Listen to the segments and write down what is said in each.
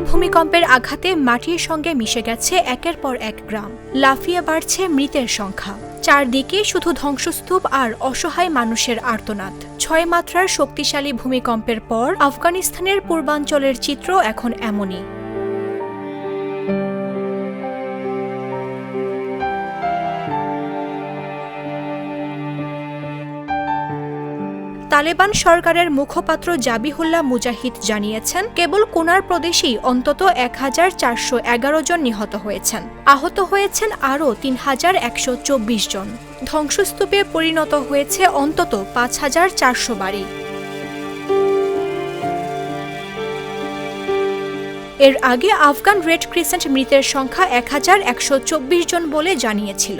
ভূমিকম্পের আঘাতে মাটির সঙ্গে মিশে গেছে একের পর এক গ্রাম। লাফিয়ে বাড়ছে মৃতের সংখ্যা। চারদিকে শুধু ধ্বংসস্তূপ আর অসহায় মানুষের আর্তনাদ। ছয় মাত্রার শক্তিশালী ভূমিকম্পের পর আফগানিস্তানের পূর্বাঞ্চলের চিত্র এখন এমনই। তালেবান সরকারের মুখপাত্র জাবিহুল্লাহ মুজাহিদ জানিয়েছেন, কেবল কোনার প্রদেশেই অন্তত এক হাজার চারশো এগারো জন নিহত হয়েছেন। আহত হয়েছেন আরও তিন হাজার একশো চব্বিশ জন। ধ্বংসস্তূপে পরিণত হয়েছে অন্তত পাঁচ হাজার চারশো বাড়ি। এর আগে আফগান রেড ক্রিসেন্ট মৃতের সংখ্যা এক হাজার একশো চব্বিশ জন বলে জানিয়েছিল।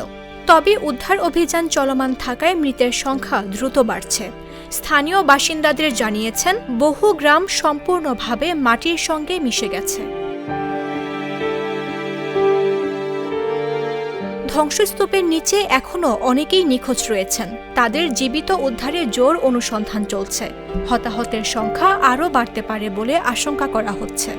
তবে উদ্ধার অভিযান চলমান থাকায় মৃতের সংখ্যা দ্রুত বাড়ছে। স্থানীয় বাসিন্দাদের জানিয়েছেন, বহু গ্রাম সম্পূর্ণভাবে মাটির সঙ্গে মিশে গেছে। ধ্বংসস্তূপের নিচে এখনও অনেকেই নিখোঁজ রয়েছেন। তাদের জীবিত উদ্ধারে জোর অনুসন্ধান চলছে। হতাহতের সংখ্যা আরও বাড়তে পারে বলে আশঙ্কা করা হচ্ছে।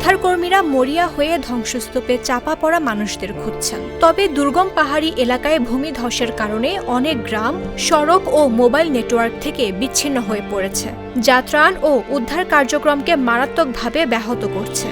উদ্ধারকর্মীরা মরিয়া হয়ে ধ্বংসস্তূপে চাপা পড়া মানুষদের খুঁজছেন। তবে দুর্গম পাহাড়ি এলাকায় ভূমি ভূমিধসের কারণে অনেক গ্রাম, সড়ক ও মোবাইল নেটওয়ার্ক থেকে বিচ্ছিন্ন হয়ে পড়েছে। যা ত্রাণ ও উদ্ধার কার্যক্রমকে মারাত্মকভাবে ব্যাহত করছে।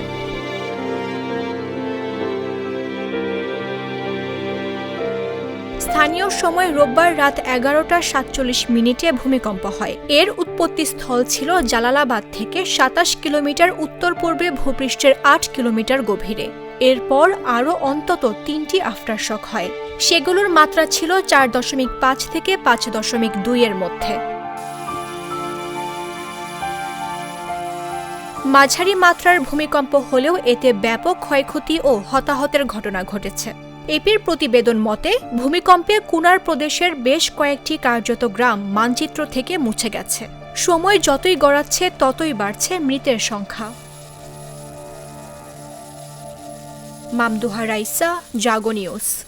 স্থানীয় সময় রোববার রাত এগারোটা সাতচল্লিশ মিনিটে ভূমিকম্প হয়। এর উৎপত্তিস্থল ছিল জালালাবাদ থেকে সাতাশ কিলোমিটার উত্তর পূর্বে ভূপৃষ্ঠের আট কিলোমিটার গভীরে। এরপর আরও অন্তত তিনটি আফটারশক হয়। সেগুলোর মাত্রা ছিল চার দশমিক পাঁচ থেকে পাঁচ দশমিক দুইয়ের মধ্যে। মাঝারি মাত্রার ভূমিকম্প হলেও এতে ব্যাপক ক্ষয়ক্ষতি ও হতাহতের ঘটনা ঘটেছে। এপির প্রতিবেদন মতে, ভূমিকম্পে কুনার প্রদেশের বেশ কয়েকটি কার্যত গ্রাম মানচিত্র থেকে মুছে গেছে। সময় যতই গড়াচ্ছে, ততই বাড়ছে মৃতের সংখ্যা। মামদুহা রাইসা, জাগো নিউজ।